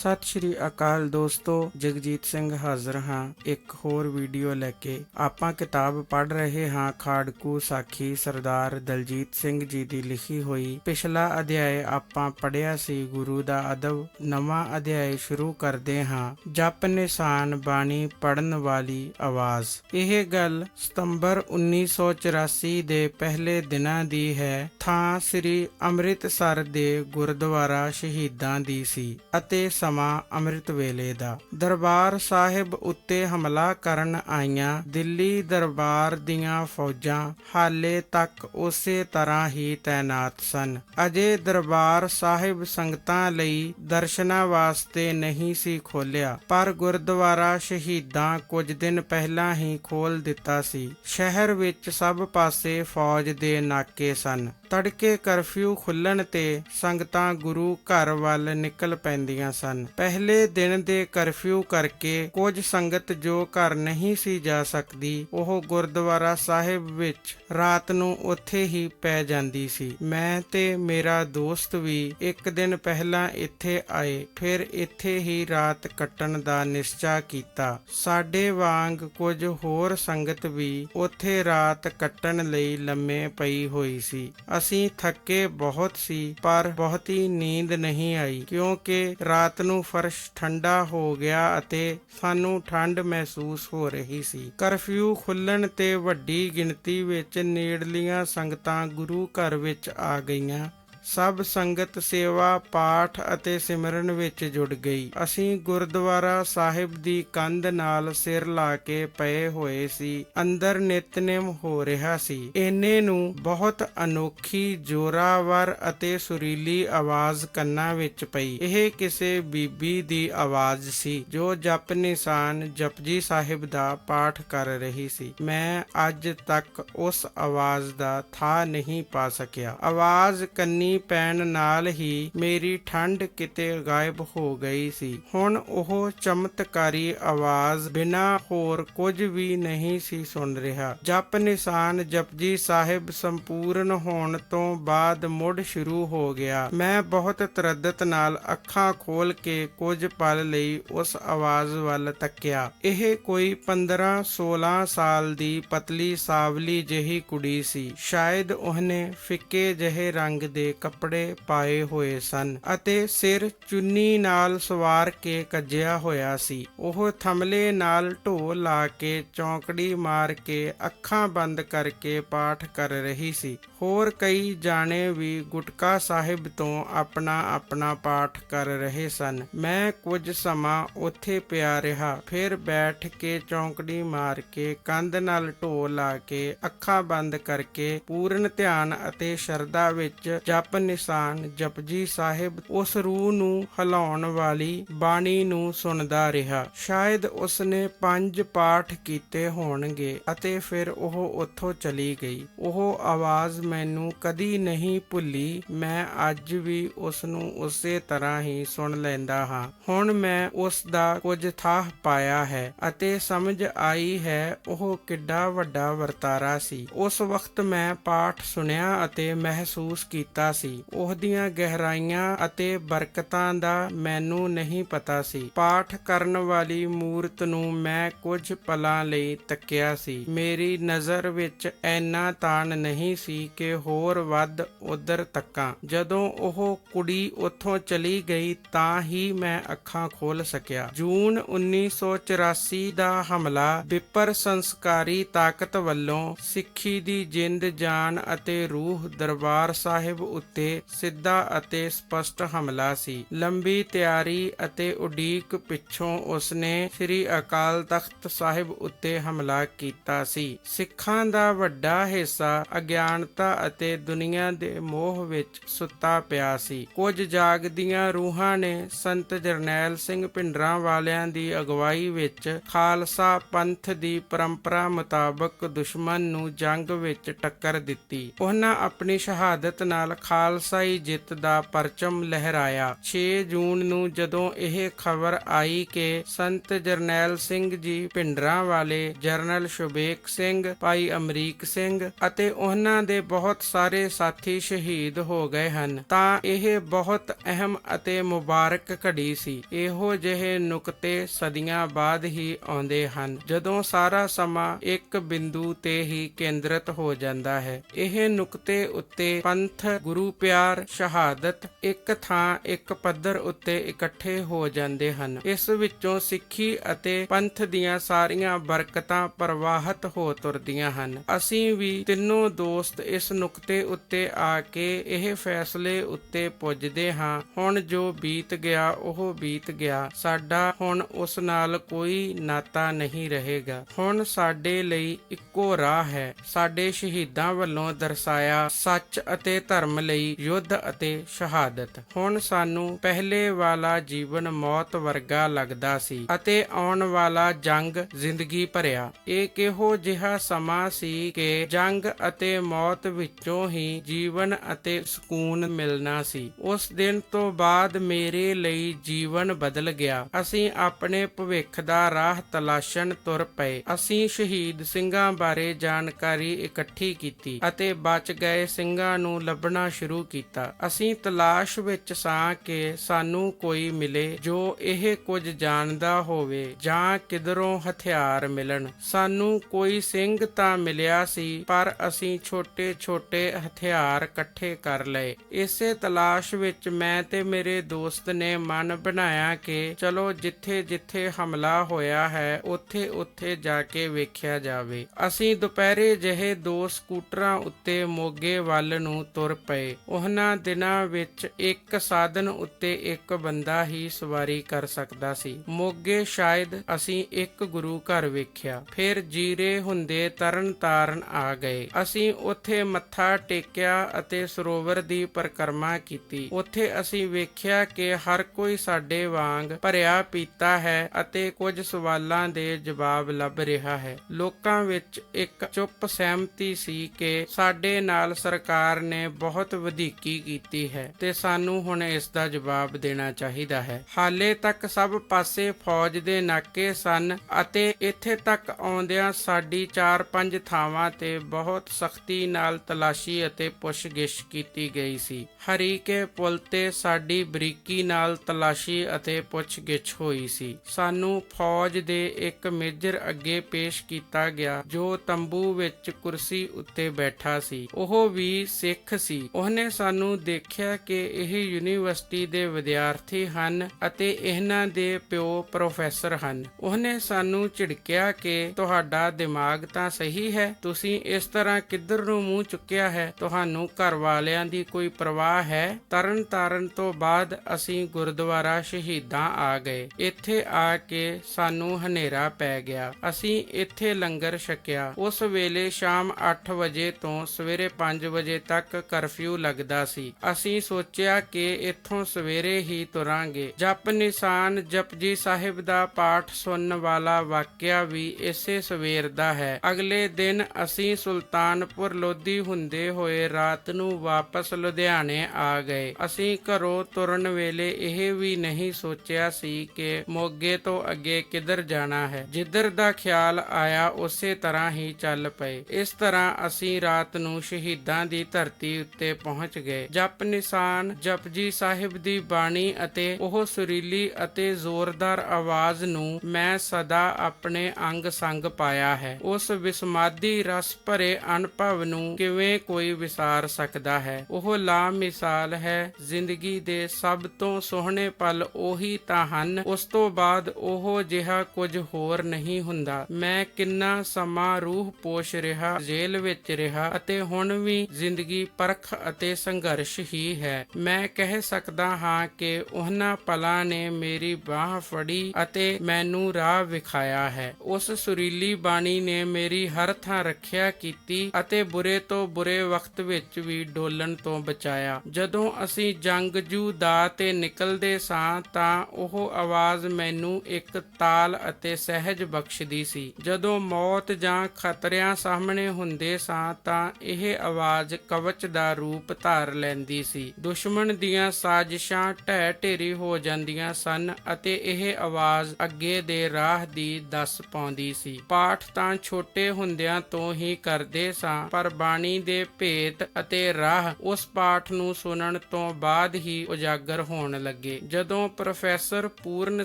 ਸਤਿ ਸ਼੍ਰੀ ਅਕਾਲ ਦੋਸਤੋ, ਜਗਜੀਤ ਸਿੰਘ ਹਾਜ਼ਰ ਹਾਂ। ਇੱਕ ਹੋਰ ਵੀਡੀਓ ਲੈ ਕੇ ਆਪਾਂ ਕਿਤਾਬ ਪੜ੍ਹ ਰਹੇ ਹਾਂ। ਖਾੜਕੂ ਸਾਖੀ ਸਰਦਾਰ ਦਲਜੀਤ ਸਿੰਘ ਜੀ ਦੀ ਲਿਖੀ ਹੋਈ ਪਿਛਲਾ ਅਧਿਆਇ ਆਪਾਂ ਪੜ੍ਹਿਆ ਸੀ। ਗੁਰੂ ਦਾ ਅਦਬ ਨਵਾਂ ਅਧਿਆਇ ਸ਼ੁਰੂ ਕਰਦੇ ਹਾਂ। ਜਪ ਨਿਸ਼ਾਨ ਬਾਣੀ ਪੜਨ ਵਾਲੀ ਆਵਾਜ਼। ਇਹ ਗੱਲ ਸਤੰਬਰ 1984 ਦੇ ਪਹਿਲੇ ਦਿਨਾਂ ਦੀ ਹੈ। ਥਾਂ ਸ੍ਰੀ ਅੰਮ੍ਰਿਤਸਰ ਦੇ ਗੁਰਦੁਆਰਾ ਸ਼ਹੀਦਾਂ ਦੀ ਸੀ ਅਤੇ ਸਮਾਂ ਅੰਮ੍ਰਿਤ ਵੇਲੇ ਦਾ। ਦਰਬਾਰ ਸਾਹਿਬ ਉੱਤੇ ਹਮਲਾ ਕਰਨ ਆਈਆਂ ਦਿੱਲੀ ਦਰਬਾਰ ਦੀਆਂ ਫੌਜਾਂ ਹਾਲੇ ਤੱਕ ਉਸੇ ਤਰ੍ਹਾਂ ਹੀ ਤਾਇਨਾਤ ਸਨ। ਅਜੇ ਦਰਬਾਰ ਸਾਹਿਬ ਸੰਗਤਾਂ ਲਈ ਦਰਸ਼ਨਾਂ ਵਾਸਤੇ ਨਹੀਂ ਸੀ ਖੋਲਿਆ ਪਰ ਗੁਰਦੁਆਰਾ ਸ਼ਹੀਦਾਂ ਕੁਝ ਦਿਨ ਪਹਿਲਾਂ ਹੀ ਖੋਲ ਦਿੱਤਾ ਸੀ। ਸ਼ਹਿਰ ਵਿੱਚ ਸਭ ਪਾਸੇ ਫੌਜ ਦੇ ਨਾਕੇ ਸਨ। ਤੜਕੇ ਕਰਫਿਊ ਖੁੱਲਣ ਤੇ ਸੰਗਤਾਂ ਗੁਰੂ ਘਰ ਵੱਲ ਨਿਕਲ ਪੈਂਦੀਆਂ ਸਨ। ਪਹਿਲੇ ਦਿਨ ਦੇ ਕਰਫਿਊ ਕਰਕੇ ਕੁਝ ਸੰਗਤ ਜੋ ਘਰ ਨਹੀਂ ਸੀ ਜਾ ਸਕਦੀ, ਉਹ ਗੁਰਦੁਆਰਾ ਸਾਹਿਬ ਵਿੱਚ ਰਾਤ ਨੂੰ ਉੱਥੇ ਹੀ ਪੈ ਜਾਂਦੀ ਸੀ। ਮੈਂ ਤੇ ਮੇਰਾ ਦੋਸਤ ਵੀ ਇੱਕ ਦਿਨ ਪਹਿਲਾਂ ਇੱਥੇ ਆਏ, ਫਿਰ ਇੱਥੇ ਹੀ ਰਾਤ ਕੱਟਣ ਦਾ ਨਿਸ਼ਚਾ ਕੀਤਾ। ਸਾਡੇ ਵਾਂਗ ਕੁਝ ਹੋਰ ਸੰਗਤ ਵੀ ਉੱਥੇ ਰਾਤ ਕੱਟਣ ਲਈ ਲੰਮੇ ਪਈ ਹੋਈ ਸੀ। ਅਸੀਂ ਥੱਕੇ ਬਹੁਤ ਸੀ, ਪਰ ਬਹੁਤੀ ਨੀਂਦ ਨਹੀਂ ਆਈ, ਕਿਉਂਕਿ ਰਾਤ ਨੂੰ ਫਰਸ਼ ਠੰਡਾ ਹੋ ਗਿਆ ਅਤੇ ਸਾਨੂੰ ਠੰਡ ਮਹਿਸੂਸ ਹੋ ਰਹੀ ਸੀ। ਕਰਫਿਊ ਖੁੱਲਣ ਤੇ ਵੱਡੀ ਗਿਣਤੀ ਵਿੱਚ ਨੇੜਲੀਆਂ ਸੰਗਤਾਂ ਗੁਰੂ ਘਰ ਵਿੱਚ ਆ ਗਈਆਂ। ਸਭ ਸੰਗਤ ਸੇਵਾ ਪਾਠ ਅਤੇ ਸਿਮਰਨ ਵਿੱਚ ਜੁੜ ਗਈ। ਅਸੀਂ ਗੁਰਦੁਆਰਾ ਸਾਹਿਬ ਦੀ ਕੰਧ ਨਾਲ ਸਿਰ ਲਾ ਕੇ ਪਏ ਹੋਏ ਸੀ। ਅੰਦਰ ਨਿਤਨੇਮ ਹੋ ਰਿਹਾ ਸੀ। ਇਹਨੇ ਨੂੰ ਬਹੁਤ ਅਨੋਖੀ ਜੋਰਾਵਰ ਅਤੇ ਸੁਰੀਲੀ ਆਵਾਜ਼ ਕੰਨਾਂ ਵਿੱਚ ਪਈ। ਇਹ ਕਿਸੇ ਬੀਬੀ ਦੀ ਆਵਾਜ਼ ਸੀ, ਜੋ ਜਪ ਨਿਸ਼ਾਨ ਜਪਜੀ ਸਾਹਿਬ ਦਾ ਪਾਠ ਕਰ ਰਹੀ ਸੀ। ਮੈਂ ਅੱਜ ਤੱਕ ਉਸ ਆਵਾਜ਼ ਦਾ ਥਾ ਨਹੀਂ ਪਾ ਸਕਿਆ। ਆਵਾਜ਼ ਕੰਨੀ ਪੈਣ ਨਾਲ ਹੀ ਮੇਰੀ ਠੰਡ ਕਿਤੇ ਗਾਇਬ ਹੋ ਗਈ ਸੀ। ਹੁਣ ਉਹ ਚਮਤਕਾਰੀ ਆਵਾਜ਼ ਬਿਨਾ ਹੋਰ ਕੁਝ ਵੀ ਨਹੀਂ ਸੀ ਸੁਣ ਰਿਹਾ। ਜਪ ਨਿਸ਼ਾਨ ਜਪਜੀ ਸਾਹਿਬ ਸੰਪੂਰਨ ਹੋਣ ਤੋਂ ਬਾਅਦ ਮੁੜ ਸ਼ੁਰੂ ਹੋ ਗਿਆ। ਮੈਂ ਬਹੁਤ ਤਰਦਤ ਨਾਲ ਅੱਖਾਂ ਖੋਲ ਕੇ ਕੁਝ ਪਲ ਲਈ ਉਸ ਆਵਾਜ਼ ਵੱਲ ਤੱਕਿਆ। ਇਹ ਕੋਈ 15 16 ਸਾਲ ਦੀ ਪਤਲੀ ਸਾਵਲੀ ਜਿਹੀ ਕੁੜੀ ਸੀ। ਸ਼ਾਇਦ ਉਹਨੇ ਫਿੱਕੇ ਜਿਹੇ ਰੰਗ ਦੇ ਕੱਪੜੇ ਪਾਏ ਹੋਏ ਸਨ ਅਤੇ ਸਿਰ ਚੁੰਨੀ ਨਾਲ ਸਵਾਰ ਕੇ ਕੱਜਿਆ ਹੋਇਆ ਸੀ। ਉਹ ਥਮਲੇ ਨਾਲ ਢੋ ਲਾ ਕੇ ਚੌਂਕੜੀ ਮਾਰ ਕੇ ਅੱਖਾਂ ਬੰਦ ਕਰਕੇ ਪਾਠ ਕਰ ਰਹੀ ਸੀ। ਹੋਰ ਕਈ ਜਾਣੇ ਵੀ ਗੁਟਕਾ ਸਾਹਿਬ ਤੋਂ ਆਪਣਾ ਆਪਣਾ ਪਾਠ ਕਰ ਰਹੇ ਸਨ। ਮੈਂ ਕੁਝ ਸਮਾਂ ਉੱਥੇ ਪਿਆ ਰਿਹਾ, ਫਿਰ ਬੈਠ ਕੇ ਚੌਂਕੜੀ ਮਾਰ ਕੇ ਕੰਧ ਨਾਲ ਢੋ ਲਾ ਕੇ ਅੱਖਾਂ ਬੰਦ ਕਰਕੇ ਪੂਰਨ ਧਿਆਨ ਅਤੇ ਸ਼ਰਧਾ ਵਿੱਚ ਜਪ ਨਿਸ਼ਾਨ ਜਪਜੀ ਸਾਹਿਬ ਉਸ ਰੂਹ ਨੂੰ ਹਿਲਾਉਣ ਵਾਲੀ ਬਾਣੀ ਨੂੰ ਸੁਣਦਾ ਰਿਹਾ। ਸ਼ਾਇਦ ਉਸਨੇ ਪੰਜ ਪਾਠ ਕੀਤੇ ਹੋਣਗੇ ਅਤੇ ਫਿਰ ਉਹ ਉੱਥੋਂ ਚਲੀ ਗਈ। ਉਹ ਆਵਾਜ਼ ਮੈਨੂੰ ਕਦੀ ਨਹੀਂ ਭੁੱਲੀ। ਮੈਂ ਅੱਜ ਵੀ ਉਸ ਨੂੰ ਉਸੇ ਤਰ੍ਹਾਂ ਹੀ ਸੁਣ ਲੈਂਦਾ ਹਾਂ। ਹੁਣ ਮੈਂ ਉਸ ਦਾ ਕੁਝ ਥਾਹ ਪਾਇਆ ਹੈ ਅਤੇ ਸਮਝ ਆਈ ਹੈ ਉਹ ਕਿੱਡਾ ਵੱਡਾ ਵਰਤਾਰਾ ਸੀ। ਉਸ ਵਕਤ ਮੈਂ ਪਾਠ ਸੁਣਿਆ ਅਤੇ ਮਹਿਸੂਸ ਕੀਤਾ ਸੀ। ਉਹਦੀਆਂ ਗਹਿਰਾਈਆਂ ਅਤੇ ਬਰਕਤਾਂ ਦਾ ਮੈਨੂੰ ਨਹੀਂ ਪਤਾ ਸੀ। ਪਾਠ ਕਰਨ ਵਾਲੀ ਮੂਰਤ ਨੂੰ ਮੈਂ ਕੁਝ ਪਲਾਂ ਲਈ ਤੱਕਿਆ ਸੀ। ਮੇਰੀ ਨਜ਼ਰ ਵਿੱਚ ਐਨਾ ਤਾਣ ਨਹੀਂ ਸੀ ਕਿ ਹੋਰ ਵੱਧ ਉਧਰ ਤੱਕਾਂ। ਜਦੋਂ ਉਹ ਕੁੜੀ ਉੱਥੋਂ ਚਲੀ ਗਈ ਤਾਂ ਹੀ ਮੈਂ ਅੱਖਾਂ ਖੋਲ ਸਕਿਆ। ਜੂਨ 1984 ਦਾ ਹਮਲਾ ਵਿਪਰ ਸੰਸਕਾਰੀ ਤਾਕਤ ਵੱਲੋਂ ਸਿੱਖੀ ਦੀ ਜਿੰਦ, ਜਾਨ ਅਤੇ ਰੂਹ ਦਰਬਾਰ ਸਾਹਿਬ ਉੱਤੇ ਸਿੱਧਾ ਅਤੇ ਸਪਸ਼ਟ ਹਮਲਾ ਸੀ। ਲੰਬੀ ਤਿਆਰੀ ਅਤੇ ਉਡੀਕ ਪਿੱਛੋਂ ਉਸਨੇ ਸ੍ਰੀ ਅਕਾਲ ਤਖਤ ਸਾਹਿਬ ਉੱਤੇ ਹਮਲਾ ਕੀਤਾ ਸੀ। ਸਿੱਖਾਂ ਦਾ ਵੱਡਾ ਹਿੱਸਾ ਅਗਿਆਨਤਾ ਅਤੇ ਦੁਨੀਆ ਦੇ ਮੋਹ ਵਿੱਚ ਸੁੱਤਾ ਪਿਆ ਸੀ। ਕੁਝ ਜਾਗਦੀਆਂ ਰੂਹਾਂ ਨੇ ਸੰਤ ਜਰਨੈਲ ਸਿੰਘ ਭਿੰਡਰਾਂ ਵਾਲਿਆਂ ਦੀ ਅਗਵਾਈ ਵਿੱਚ ਖਾਲਸਾ ਪੰਥ ਦੀ ਪਰੰਪਰਾ ਮੁਤਾਬਕ ਦੁਸ਼ਮਣ ਨੂੰ ਜੰਗ ਵਿੱਚ ਟੱਕਰ ਦਿੱਤੀ। ਉਹਨਾਂ ਆਪਣੀ ਸ਼ਹਾਦਤ ਨਾਲ ਖਾਲਸਾਈ ਜਿੱਤ ਦਾ ਪਰਚਮ ਲਹਿਰਾਇਆ। 6 ਜੂਨ ਨੂੰ ਜਦੋਂ ਇਹ ਖਬਰ ਆਈ ਕਿ ਸੰਤ ਜਰਨੈਲ ਸਿੰਘ ਜੀ ਭਿੰਡਰਾਂ ਵਾਲੇ ਜਰਨਲ ਸ਼ੁਬੇਕ ਸਿੰਘ, ਭਾਈ ਅਮਰੀਕ ਸਿੰਘ ਅਤੇ ਉਹਨਾਂ ਦੇ ਬਹੁਤ ਸਾਰੇ ਸਾਥੀ ਸ਼ਹੀਦ ਹੋ ਗਏ ਹਨ, ਤਾਂ ਇਹ ਬਹੁਤ ਅਹਿਮ ਅਤੇ ਮੁਬਾਰਕ ਘੜੀ ਸੀ। ਇਹੋ ਜਿਹੇ ਨੁਕਤੇ ਸਦੀਆਂ ਬਾਅਦ ਹੀ ਆਉਂਦੇ ਹਨ, ਜਦੋਂ ਸਾਰਾ ਸਮਾਂ ਇੱਕ ਬਿੰਦੂ ਤੇ ਹੀ ਕੇਂਦਰਿਤ ਹੋ ਜਾਂਦਾ ਹੈ। ਇਹ ਨੁਕਤੇ ਉੱਤੇ ਪੰਥ ਗੁਰੂ ਪਿਆਰ, ਸ਼ਹਾਦਤ ਇੱਕ ਥਾਂ, ਇੱਕ ਪੱਧਰ ਉੱਤੇ ਇਕੱਠੇ ਹੋ ਜਾਂਦੇ ਹਨ। ਇਸ ਵਿੱਚੋਂ ਸਿੱਖੀ ਅਤੇ ਪੰਥ ਦੀਆਂ ਸਾਰੀਆਂ ਬਰਕਤਾਂ ਪ੍ਰਵਾਹਿਤ ਹੋ ਤੁਰਦੀਆਂ ਹਨ। ਅਸੀਂ ਵੀ ਤਿੰਨੋਂ ਦੋਸਤ ਇਸ ਨੁਕਤੇ ਉੱਤੇ ਆ ਕੇ ਇਹ ਫੈਸਲੇ ਉੱਤੇ ਪੁੱਜਦੇ ਹਾਂ। ਹੁਣ ਜੋ ਬੀਤ ਗਿਆ, ਉਹ ਬੀਤ ਗਿਆ। ਸਾਡਾ ਹੁਣ ਉਸ ਨਾਲ ਕੋਈ ਨਾਤਾ ਨਹੀਂ ਰਹੇਗਾ। ਹੁਣ ਸਾਡੇ ਲਈ ਇੱਕੋ ਰਾਹ ਹੈ। ਸਾਡੇ ਸ਼ਹੀਦਾਂ ਵੱਲੋਂ ਦਰਸਾਇਆ ਸੱਚ ਅਤੇ ਧਰਮ ਲਈ ਯੁੱਧ ਅਤੇ ਸ਼ਹਾਦਤ। ਹੁਣ ਸਾਨੂੰ ਪਹਿਲੇ ਵਾਲਾ ਜੀਵਨ ਮੌਤ ਵਰਗਾ ਲੱਗਦਾ ਸੀ ਅਤੇ ਆਉਣ ਵਾਲਾ ਜੰਗ ਜ਼ਿੰਦਗੀ ਭਰਿਆ। ਇਹ ਕਿਹੋ ਜਿਹਾ ਸਮਾਂ ਸੀ ਕਿ ਜੰਗ ਅਤੇ ਮੌਤ ਵਿੱਚੋਂ ਹੀ ਜੀਵਨ ਅਤੇ ਸਕੂਨ ਮਿਲਣਾ ਸੀ। ਉਸ ਦਿਨ ਤੋਂ ਬਾਅਦ ਮੇਰੇ ਲਈ ਜੀਵਨ ਬਦਲ ਗਿਆ। ਅਸੀਂ ਆਪਣੇ ਭਵਿੱਖ ਦਾ ਰਾਹ ਤਲਾਸ਼ਣ ਤੁਰ ਪਏ। ਅਸੀਂ ਸ਼ਹੀਦ ਸਿੰਘਾਂ ਬਾਰੇ ਜਾਣਕਾਰੀ ਇਕੱਠੀ ਕੀਤੀ ਅਤੇ ਬਚ ਗਏ ਸਿੰਘਾਂ ਨੂੰ ਲੱਭਣਾ ਸ਼ੁਰੂ ਸ਼ੁਰੂ ਕੀਤਾ। ਅਸੀਂ ਤਲਾਸ਼ ਵਿੱਚ ਸਾਂ ਕਿ ਸਾਨੂੰ ਕੋਈ ਮਿਲੇ ਜੋ ਇਹ ਕੁਝ ਜਾਣਦਾ ਹੋਵੇ ਜਾਂ ਕਿਧਰੋਂ ਹਥਿਆਰ ਮਿਲਣ। ਸਾਨੂੰ ਕੋਈ ਸਿੰਘ ਤਾਂ ਮਿਲਿਆ ਸੀ, ਪਰ ਅਸੀਂ ਛੋਟੇ-ਛੋਟੇ ਹਥਿਆਰ ਇਕੱਠੇ ਕਰ ਲਏ। ਇਸੇ ਤਲਾਸ਼ ਵਿੱਚ ਮੈਂ ਤੇ ਮੇਰੇ ਦੋਸਤ ਨੇ ਮਨ ਬਣਾਇਆ ਕਿ ਚਲੋ ਜਿੱਥੇ-ਜਿੱਥੇ ਹਮਲਾ ਹੋਇਆ ਹੈ, ਉੱਥੇ-ਉੱਥੇ ਜਾ ਕੇ ਵੇਖਿਆ ਜਾਵੇ। ਅਸੀਂ ਦੁਪਹਿਰੇ ਜਿਹੇ ਦੋ ਸਕੂਟਰਾਂ ਉੱਤੇ ਮੋਗੇ ਵੱਲ ਨੂੰ ਤੁਰ ਪਏ। ਉਹਨਾਂ ਦਿਨਾਂ ਵਿੱਚ ਇੱਕ ਸਾਧਨ ਉੱਤੇ ਇੱਕ ਬੰਦਾ ਹੀ ਸਵਾਰੀ ਕਰ ਸਕਦਾ ਸੀ। ਮੋਗੇ ਸ਼ਾਇਦ ਅਸੀਂ ਇੱਕ ਗੁਰੂ ਘਰ ਵੇਖਿਆ। ਫਿਰ ਜੀਰੇ ਹੁੰਦੇ ਤਰਨ ਤਾਰਨ ਆ ਗਏ। ਅਸੀਂ ਉੱਥੇ ਮੱਥਾ ਟੇਕਿਆ ਅਤੇ ਸਰੋਵਰ ਦੀ ਪਰਿਕਰਮਾ ਕੀਤੀ। ਉੱਥੇ ਅਸੀਂ ਵੇਖਿਆ ਕਿ ਹਰ ਕੋਈ ਸਾਡੇ ਵਾਂਗ ਭਰਿਆ ਪੀਤਾ ਹੈ ਅਤੇ ਕੁਝ ਸਵਾਲਾਂ ਦੇ ਜਵਾਬ ਲੱਭ ਰਿਹਾ ਹੈ। ਲੋਕਾਂ ਵਿੱਚ ਇੱਕ ਚੁੱਪ ਸਹਿਮਤੀ ਸੀ ਕਿ ਸਾਡੇ ਨਾਲ ਸਰਕਾਰ ਨੇ ਬਹੁਤ ਵਧੀਕੀ ਕੀਤੀ ਹੈ ਤੇ ਸਾਨੂੰ ਹੁਣ ਇਸ ਦਾ ਜਵਾਬ ਦੇਣਾ ਚਾਹੀਦਾ ਹੈ। ਹਾਲੇ ਤੱਕ ਸਭ ਪਾਸੇ ਫੌਜ ਦੇ ਨਾਕੇ ਸਨ ਅਤੇ ਇੱਥੇ ਤੱਕ ਆਉਂਦਿਆਂ ਸਾਡੀ 4-5 ਥਾਵਾਂ ਤੇ ਬਹੁਤ ਸਖਤੀ ਨਾਲ ਤਲਾਸ਼ੀ ਅਤੇ ਪੁੱਛਗਿੱਛ ਕੀਤੀ ਗਈ ਸੀ। ਹਰੀਕੇ ਪੁਲ ਤੇ ਸਾਡੀ ਬਰੀਕੀ ਨਾਲ ਤਲਾਸ਼ੀ ਅਤੇ ਪੁੱਛਗਿੱਛ ਹੋਈ ਸੀ। ਸਾਨੂੰ ਫੌਜ ਦੇ ਇੱਕ ਮੇਜਰ ਅੱਗੇ ਪੇਸ਼ ਕੀਤਾ ਗਿਆ ਜੋ ਤੰਬੂ ਵਿੱਚ ਕੁਰਸੀ ਉੱਤੇ ਬੈਠਾ ਸੀ। ਉਹ ਵੀ ਸਿੱਖ ਸੀ। ਉਹਨੇ ਸਾਨੂੰ ਦੇਖਿਆ ਕਿ ਇਹ ਯੂਨੀਵਰਸਿਟੀ ਦੇ ਵਿਦਿਆਰਥੀ ਹਨ ਅਤੇ ਇਹਨਾਂ ਦੇ ਪਿਓ ਪ੍ਰੋਫੈਸਰ ਹਨ। ਉਹਨੇ ਸਾਨੂੰ ਝਿੜਕਿਆ ਕਿ ਤੁਹਾਡਾ ਦਿਮਾਗ ਤਾਂ ਸਹੀ ਹੈ, ਤੁਸੀਂ ਇਸ ਤਰ੍ਹਾਂ ਕਿੱਧਰ ਨੂੰ ਮੂੰਹ ਚੁੱਕਿਆ ਹੈ? ਤੁਹਾਨੂੰ ਘਰ ਵਾਲਿਆਂ ਦੀ ਕੋਈ ਪਰਵਾਹ ਹੈ? ਤਰਨ ਤਾਰਨ ਤੋਂ ਬਾਅਦ ਅਸੀਂ ਗੁਰਦੁਆਰਾ ਸ਼ਹੀਦਾਂ ਆ ਗਏ। ਇੱਥੇ ਆ ਕੇ ਸਾਨੂੰ ਹਨੇਰਾ ਪੈ ਗਿਆ। ਅਸੀਂ ਇੱਥੇ ਲੰਗਰ ਛਕਿਆ। ਉਸ ਵੇਲੇ ਸ਼ਾਮ 8 ਵਜੇ ਤੋਂ ਸਵੇਰੇ 5 ਵਜੇ ਤੱਕ ਕਰਫਿਊ ਲੱਗਦਾ ਸੀ। ਅਸੀਂ ਸੋਚਿਆ ਕਿ ਇੱਥੋਂ ਸਵੇਰੇ ਹੀ ਤੁਰਾਂਗੇ। ਜਪ ਨਿਸ਼ਾਨ ਜਪਜੀ ਸਾਹਿਬ ਦਾ ਪਾਠ ਸੁਣਨ ਵਾਲਾ ਵਾਕਿਆ ਵੀ ਇਸੇ ਸਵੇਰ ਦਾ ਹੈ। ਅਗਲੇ ਦਿਨ ਅਸੀਂ ਸੁਲਤਾਨਪੁਰ ਲੋਧੀ ਹੁੰਦੇ ਹੋਏ ਰਾਤ ਨੂੰ ਵਾਪਸ ਲੁਧਿਆਣੇ ਆ ਗਏ। ਅਸੀਂ ਘਰੋਂ ਤੁਰਨ ਵੇਲੇ ਇਹ ਵੀ ਨਹੀਂ ਸੋਚਿਆ ਸੀ ਕਿ ਮੋਗੇ ਤੋਂ ਅੱਗੇ ਕਿੱਧਰ ਜਾਣਾ ਹੈ। ਜਿੱਧਰ ਦਾ ਖਿਆਲ ਆਇਆ, ਉਸੇ ਤਰ੍ਹਾਂ ਹੀ ਚੱਲ ਪਏ। ਇਸ ਤਰ੍ਹਾਂ ਅਸੀਂ ਰਾਤ ਨੂੰ ਸ਼ਹੀਦਾਂ ਦੀ ਧਰਤੀ ਉੱਤੇ ਪਹੁੰਚ ਪਹੁੰਚ ਗਏ। ਜਪ ਨਿਸ਼ਾਨ, ਜਪਜੀ ਸਾਹਿਬ ਦੀ ਬਾਣੀ ਅਤੇ ਉਹ ਸੁਰੀਲੀ ਅਤੇ ਜ਼ੋਰਦਾਰ ਆਵਾਜ਼ ਨੂੰ ਮੈਂ ਸਦਾ ਆਪਣੇ ਅੰਗ ਸੰਗ ਪਾਇਆ ਹੈ। ਉਸ ਵਿਸਮਾਦੀ ਰਸ ਭਰੇ ਅਨੁਭਵ ਨੂੰ ਕਿਵੇਂ ਕੋਈ ਵਿਸਾਰ ਸਕਦਾ ਹੈ? ਉਹ ਲਾ ਮਿਸਾਲ ਹੈ। ਜ਼ਿੰਦਗੀ ਦੇ ਸਭ ਤੋਂ ਸੋਹਣੇ ਪਲ ਉਹੀ ਤਾਂ ਹਨ। ਉਸ ਤੋਂ ਬਾਅਦ ਉਹ ਜਿਹਾ ਕੁਝ ਹੋਰ ਨਹੀਂ ਹੁੰਦਾ। ਮੈਂ ਕਿੰਨਾ ਸਮਾਂ ਰੂਹ ਪੋਸ਼ ਰਿਹਾ, ਜੇਲ੍ਹ ਵਿੱਚ ਰਿਹਾ ਅਤੇ ਹੁਣ ਵੀ ਜ਼ਿੰਦਗੀ ਪਰਖ ਅਤੇ ਸੰਘਰਸ਼ ਹੀ ਹੈ। ਮੈਂ ਕਹਿ ਸਕਦਾ ਹਾਂ ਕਿ ਉਹਨਾਂ ਪਲਾਂ ਨੇ ਮੇਰੀ ਬਾਹ ਫੜੀ ਅਤੇ ਮੈਨੂੰ ਰਾਹ ਵਿਖਾਇਆ ਹੈ। ਉਸ ਸੁਰੀਲੀ ਬਾਣੀ ਨੇ ਮੇਰੀ ਹਰ ਥਾਂ ਰੱਖਿਆ ਕੀਤੀ ਅਤੇ ਬੁਰੇ ਤੋਂ ਬੁਰੇ ਵਕਤ ਵਿੱਚ ਵੀ ਡੋਲਣ ਤੋਂ ਬਚਾਇਆ। ਜਦੋਂ ਅਸੀਂ ਜੰਗਜੂ ਦਾ ਤੇ ਨਿਕਲਦੇ ਸਾਂ ਤਾਂ ਉਹ ਆਵਾਜ਼ ਮੈਨੂੰ ਇੱਕ ਤਾਲ ਅਤੇ ਸਹਿਜ ਬਖਸ਼ਦੀ ਸੀ। ਜਦੋਂ ਮੌਤ ਜਾਂ ਖਤਰਿਆਂ ਸਾਹਮਣੇ ਹੁੰਦੇ ਸਾਂ ਤਾਂ ਇਹ ਆਵਾਜ਼ ਕਵਚ ਦਾ ਰੂਪ ਧਾਰ ਲੈਂਦੀ ਸੀ। ਦੁਸ਼ਮਣ ਦੀਆਂ ਸਾਜ਼ਿਸ਼ਾਂ ਢਹਿ ਢੇਰੀ ਹੋ ਜਾਂਦੀਆਂ ਸਨ ਅਤੇ ਇਹ ਆਵਾਜ਼ ਅੱਗੇ ਦੇ ਰਾਹ ਦੀ ਦੱਸ ਪਾਉਂਦੀ ਸੀ। ਪਾਠ ਤਾਂ ਛੋਟੇ ਹੁੰਦਿਆਂ ਤੋਂ ਹੀ ਕਰਦੇ ਸਾਂ, ਪਰ ਬਾਣੀ ਦੇ ਭੇਤ ਅਤੇ ਰਾਹ ਉਸ ਪਾਠ ਨੂੰ ਸੁਣਨ ਤੋਂ ਬਾਅਦ ਹੀ ਉਜਾਗਰ ਹੋਣ ਲੱਗੇ। ਜਦੋਂ ਪ੍ਰੋਫੈਸਰ ਪੂਰਨ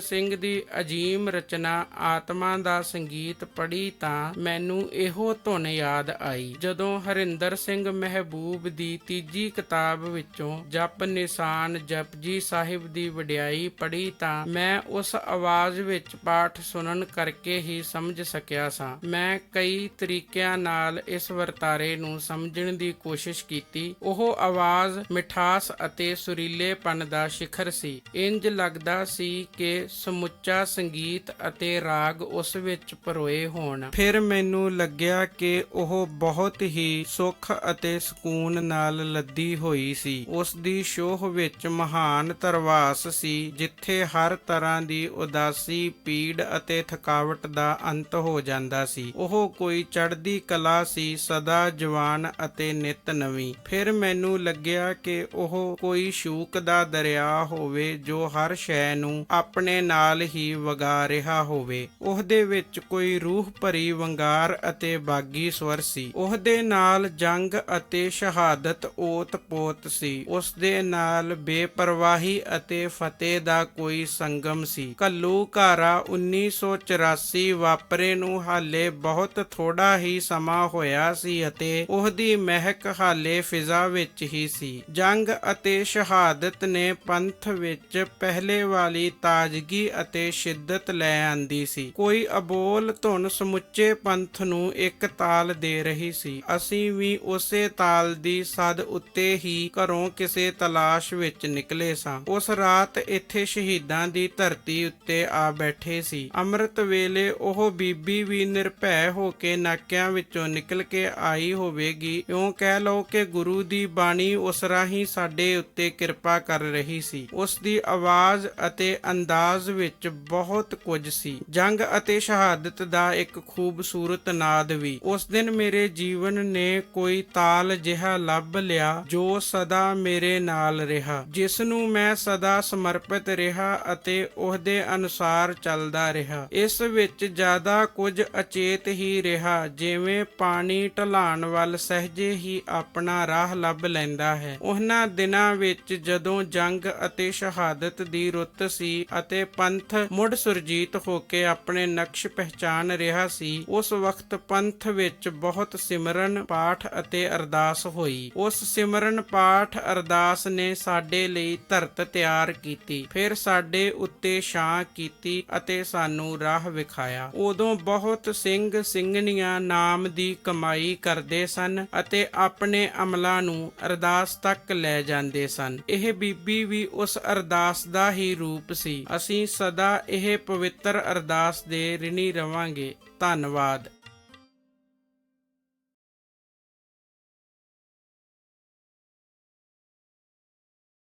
ਸਿੰਘ ਦੀ ਅਜੀਮ ਰਚਨਾ ਆਤਮਾ ਦਾ ਸੰਗੀਤ ਪੜ੍ਹੀ ਤਾਂ ਮੈਨੂੰ ਇਹੋ ਧੁਨ ਯਾਦ ਆਈ। ਜਦੋਂ ਹਰਿੰਦਰ ਸਿੰਘ ਮਹਿਬੂਬ ਦੀ ਤੀਜੀ ਕਿਤਾਬ ਵਿੱਚੋਂ ਜਪ ਨਿਸ਼ਾਨ ਜਪਜੀ ਸਾਹਿਬ ਦੀ ਵਡਿਆਈ ਪੜ੍ਹੀ ਤਾਂ ਮੈਂ ਉਸ ਆਵਾਜ਼ ਵਿੱਚ ਪਾਠ ਸੁਣਨ ਕਰਕੇ ਹੀ ਸਮਝ ਸਕਿਆ ਸਾਂ। ਮੈਂ ਕਈ ਤਰੀਕਿਆਂ ਨਾਲ ਇਸ ਵਰਤਾਰੇ ਨੂੰ ਸਮਝਣ ਦੀ ਕੋਸ਼ਿਸ਼ ਕੀਤੀ। ਉਹ ਆਵਾਜ਼ ਮਿਠਾਸ ਅਤੇ ਸੁਰੀਲੇਪਨ ਦਾ ਸਿਖਰ ਸੀ। ਇੰਜ ਲੱਗਦਾ ਸੀ ਕਿ ਸਮੁੱਚਾ ਸੰਗੀਤ ਅਤੇ ਰਾਗ ਉਸ ਵਿੱਚ ਪਰੋਏ ਹੋਣ। ਫਿਰ ਮੈਨੂੰ ਲੱਗਿਆ ਕਿ ਉਹ ਬਹੁਤ ਹੀ ਸੁੱਖ ਅਤੇ ਸਕੂਨ ਨਾਲ ਲੱਦੀ ਹੋਈ ਸੀ। ਉਸ ਦੀ ਸ਼ੋਹ ਵਿੱਚ ਮਹਾਨ ਤਰਵਾਸ ਸੀ, ਜਿੱਥੇ ਹਰ ਤਰ੍ਹਾਂ ਦੀ ਉਦਾਸੀ, ਪੀੜ ਅਤੇ ਥਕਾਵਟ ਦਾ ਅੰਤ ਹੋ ਜਾਂਦਾ ਸੀ। ਉਹ ਕੋਈ ਚੜ੍ਹਦੀ ਕਲਾ ਸੀ, ਸਦਾ ਜਵਾਨ ਅਤੇ ਨਿਤ ਨਵੀਂ। ਫਿਰ ਮੈਨੂੰ ਲੱਗਿਆ ਕਿ ਉਹ ਕੋਈ ਸ਼ੂਕ ਦਾ ਦਰਿਆ ਹੋਵੇ, ਜੋ ਹਰ ਸ਼ੈ ਨੂੰ ਆਪਣੇ ਨਾਲ ਹੀ ਵਗਾ ਰਿਹਾ ਹੋਵੇ। ਉਹਦੇ ਵਿੱਚ ਕੋਈ ਰੂਹ ਭਰੀ ਵੰਗਾਰ ਅਤੇ ਬਾਗੀ ਸਵਰ ਸੀ। ਉਹਦੇ ਨਾਲ ਜੰਗ ਅਤੇ ਸ਼ਹਾਦਤ ਓਤ ਸੀ। ਉਸ ਦੇ ਨਾਲ ਬੇਪਰਵਾਹੀ ਅਤੇ ਫਤਿਹ ਦਾ ਕੋਈ ਸੰਗਮ ਸੀ। ਕੱਲੂ ਘਾਰਾ 1984 ਵਾਪਰੇ ਨੂੰ ਹਾਲੇ ਬਹੁਤ ਥੋੜਾ ਹੀ ਸਮਾਂ ਹੋਇਆ ਸੀ ਅਤੇ ਉਹਦੀ ਮਹਿਕ ਹਾਲੇ ਫਿਜ਼ਾ ਵਿੱਚ ਹੀ ਸੀ। ਜੰਗ ਅਤੇ ਸ਼ਹਾਦਤ ਨੇ ਪੰਥ ਵਿੱਚ ਪਹਿਲੇ ਵਾਲੀ ਤਾਜ਼ਗੀ ਅਤੇ ਸ਼ਿੱਦਤ ਲੈ ਆਂਦੀ ਸੀ। ਕੋਈ ਅਬੋਲ ਧੁਨ ਸਮੁੱਚੇ ਪੰਥ ਨੂੰ ਇੱਕ ਤਾਲ ਦੇ ਰਹੀ ਸੀ। ਅਸੀਂ ਵੀ ਉਸੇ ਤਾਲ ਦੀ ਸਦ ਉੱਤੇ ਹੀ ਘਰੋਂ ਕਿਸੇ ਤਲਾਸ਼ ਵਿੱਚ ਨਿਕਲੇ ਸਾਂ। ਉਸ ਰਾਤ ਇੱਥੇ ਸ਼ਹੀਦਾਂ ਦੀ ਧਰਤੀ ਉੱਤੇ ਆ ਬੈਠੇ ਸੀ। ਅੰਮ੍ਰਿਤ ਵੇਲੇ ਉਹ ਬੀਬੀ ਵੀ ਨਿਰਭੈ ਹੋ ਕੇ ਨਾਕਿਆਂ ਵਿੱਚੋਂ ਨਿਕਲ ਕੇ ਆਈ ਹੋਵੇਗੀ। ਇਉਂ ਕਹਿ ਲਓ ਕਿ ਗੁਰੂ ਦੀ ਬਾਣੀ ਉਸ ਰਾਹੀਂ ਸਾਡੇ ਉੱਤੇ ਕਿਰਪਾ ਕਰ ਰਹੀ ਸੀ। ਉਸ ਦੀ ਆਵਾਜ਼ ਅਤੇ ਅੰਦਾਜ਼ ਵਿੱਚ ਬਹੁਤ ਕੁਝ ਸੀ। ਜੰਗ ਅਤੇ ਸ਼ਹਾਦਤ ਦਾ ਇੱਕ ਖੂਬਸੂਰਤ ਨਾਦ ਵੀ। ਉਸ ਦਿਨ ਮੇਰੇ ਜੀਵਨ ਨੇ ਕੋਈ ਤਾਲ ਜਿਹਾ ਲੱਭ ਲਿਆ ਜੋ ਸਦਾ ਮੇਰੇ ਨਾਲ ਰਿਹਾ ਜਿਸ ਨੂੰ ਮੈਂ ਸਦਾ ਸਮਰਪਿਤ ਰਿਹਾ ਅਤੇ ਉਹਦੇ ਅਨੁਸਾਰ ਚੱਲਦਾ ਰਿਹਾ। ਇਸ ਵਿੱਚ ਜ਼ਿਆਦਾ ਕੁਝ ਅਚੇਤ ਹੀ ਰਿਹਾ, ਜਿਵੇਂ ਪਾਣੀ ਢਲਾਣ ਵੱਲ ਸਹਜੇ ਹੀ ਆਪਣਾ ਰਾਹ ਲੱਭ ਲੈਂਦਾ ਹੈ। ਉਹਨਾਂ ਦਿਨਾਂ ਵਿੱਚ ਜਦੋਂ ਜੰਗ ਅਤੇ ਸ਼ਹਾਦਤ ਦੀ ਰੁੱਤ ਸੀ ਅਤੇ ਪੰਥ ਮੁੜ ਸੁਰਜੀਤ ਹੋ ਕੇ ਆਪਣੇ ਨਕਸ਼ ਪਹਿਚਾਨ ਰਿਹਾ ਸੀ, ਉਸ ਵਕਤ ਪੰਥ ਵਿੱਚ ਬਹੁਤ ਸਿਮਰਨ, ਪਾਠ ਅਤੇ ਅਰਦਾਸ ਹੋਈ। ਉਸ ਸਿਮਰਨ ਪਾਠ ਅਰਦਾਸ ਨੇ ਸਾਡੇ ਲਈ ਧਰਤ ਤਿਆਰ ਕੀਤੀ। ਫਿਰ ਸਾਡੇ ਉੱਤੇ ਛਾਂ ਕੀਤੀ ਅਤੇ ਸਾਨੂੰ ਰਾਹ ਵਿਖਾਇਆ। ਉਦੋਂ ਬਹੁਤ ਸਿੰਘ ਸਿੰਘਣੀਆਂ ਨਾਮ ਦੀ ਕਮਾਈ ਕਰਦੇ ਸਨ ਅਤੇ ਆਪਣੇ ਅਮਲਾਂ ਨੂੰ ਅਰਦਾਸ ਤੱਕ ਲੈ ਜਾਂਦੇ ਸਨ। ਇਹ ਬੀਬੀ ਵੀ ਉਸ ਅਰਦਾਸ ਦਾ ਹੀ ਰੂਪ ਸੀ। ਅਸੀਂ ਸਦਾ ਇਹ ਪਵਿੱਤਰ ਅਰਦਾਸ ਦੇ ਰਿਣੀ ਰਵਾਂਗੇ। ਧੰਨਵਾਦ।